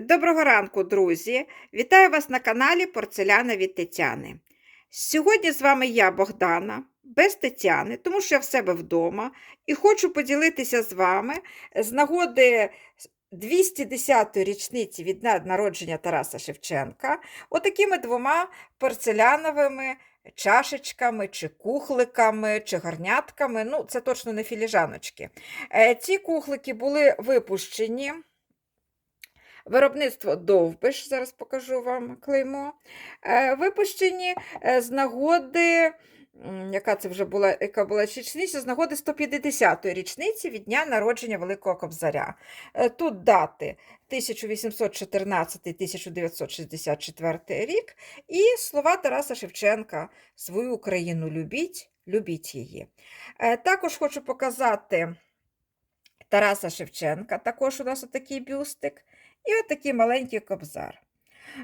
Доброго ранку, друзі! Вітаю вас на каналі Порцеляна від Тетяни. Сьогодні з вами я, Богдана, без Тетяни, тому що я в себе вдома, і хочу поділитися з вами з нагоди 210-ї річниці від дня народження Тараса Шевченка отакими двома порцеляновими чашечками, чи кухликами, чи гарнятками. Ну, це точно не філіжаночки. Е, Ці кухлики були випущені. Виробництво Довбиш, зараз покажу вам клеймо. Е, Випущені е, з нагоди, яка це вже була, яка була річниця, з нагоди 150-ї річниці від дня народження Великого Кобзаря. Е, Тут дати 1814-1964 рік і слова Тараса Шевченка «Свою Україну любіть, любіть її». Також хочу показати Тараса Шевченка, також у нас отакий бюстик. І от такий маленький кобзар.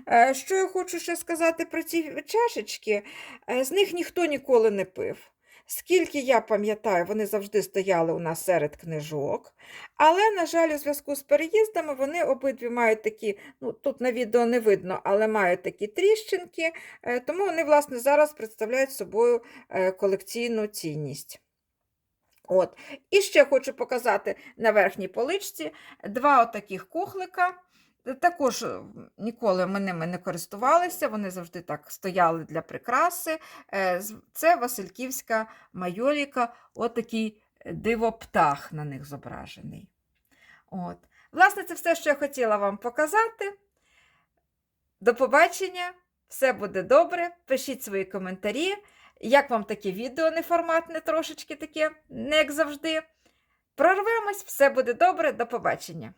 Е, Що я хочу ще сказати про ці чашечки? Е, З них ніхто ніколи не пив. Скільки я пам'ятаю, вони завжди стояли у нас серед книжок. Але, на жаль, у зв'язку з переїздами вони обидві мають такі, ну тут на відео не видно, але мають такі тріщинки, е, тому вони, власне, зараз представляють собою колекційну цінність. От. І ще хочу показати на верхній поличці два отаких кухлика. Також е, ніколи ми ними не користувалися, вони завжди так стояли для прикраси. Е, Це Васильківська майоліка, отакий дивоптах на них зображений. От. Власне, це все, що я хотіла вам показати. До побачення! Все буде добре. Пишіть свої коментарі. Як вам таке відео неформатне, трошечки таке, не як завжди. Прорвемось, все буде добре, до побачення.